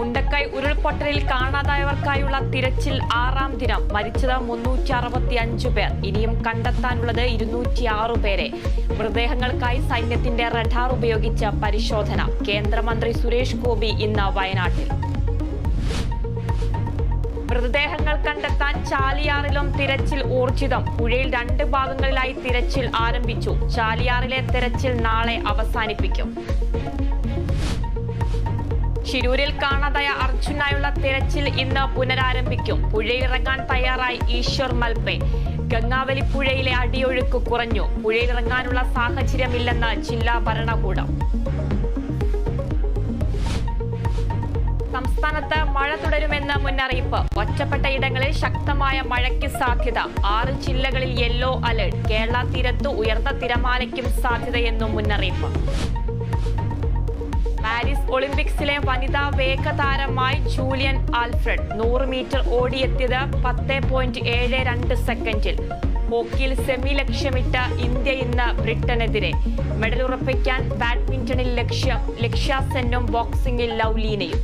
മുണ്ടക്കൈ ഉരുൾപൊട്ടലിൽ കാണാതായവർക്കായുള്ള തിരച്ചിൽ ആറാം ദിനം. മരിച്ചത് മുന്നൂറ്റി അറുപത്തി അഞ്ചു പേർ. ഇനിയും കണ്ടെത്താനുള്ളത് ഇരുന്നൂറ്റി ആറു പേരെ. മൃതദേഹങ്ങൾക്കായി സൈന്യത്തിന്റെ റഡാർ ഉപയോഗിച്ച പരിശോധന. കേന്ദ്രമന്ത്രി സുരേഷ് ഗോപി ഇന്ന് വയനാട്ടിൽ. മൃതദേഹങ്ങൾ കണ്ടെത്താൻ ചാലിയാറിലും തിരച്ചിൽ ഊർജിതം. പുഴയിൽ രണ്ട് ഭാഗങ്ങളിലായി തിരച്ചിൽ ആരംഭിച്ചു. ചാലിയാറിലെ തിരച്ചിൽ നാളെ അവസാനിപ്പിക്കും. ശിരൂരിൽ കാണാതായ അർജുനായുള്ള തിരച്ചിൽ ഇന്ന് പുനരാരംഭിക്കും. പുഴയിറങ്ങാൻ തയ്യാറായി ഈശ്വർ മൽപെ ഗംഗാവലി പുഴയിലെ അടിയൊഴുക്ക് കുറഞ്ഞു. പുഴയിലിറങ്ങാനുള്ള സാഹചര്യമില്ലെന്ന് ജില്ലാ ഭരണകൂടം. സംസ്ഥാനത്ത് മഴ തുടരുമെന്ന് മുന്നറിയിപ്പ്. ഒറ്റപ്പെട്ട ഇടങ്ങളിൽ ശക്തമായ മഴയ്ക്ക് സാധ്യത. ആറ് ജില്ലകളിൽ യെല്ലോ അലേർട്ട്. കേരള തീരത്ത് ഉയർന്ന തിരമാലയ്ക്കും സാധ്യതയെന്നും മുന്നറിയിപ്പ്. ഒളിമ്പിക്സിലെ വനിതാ വേഗതാരമായി ജൂലിയൻ ആൽഫ്രഡ് നൂറ് മീറ്റർ ഓടിയെത്തിയത് പത്ത് പോയിന്റ് ഏഴ് രണ്ട് സെക്കൻഡിൽ. ഹോക്കിയിൽ സെമി ലക്ഷ്യമിട്ട ഇന്ത്യ ഇന്ന് ബ്രിട്ടനെതിരെ. മെഡൽ ഉറപ്പിക്കാൻ ബാഡ്മിന്റണിൽ ലക്ഷ്യം ലക്ഷ്യ സെന്നും ബോക്സിംഗിൽ ലൗലീനയും.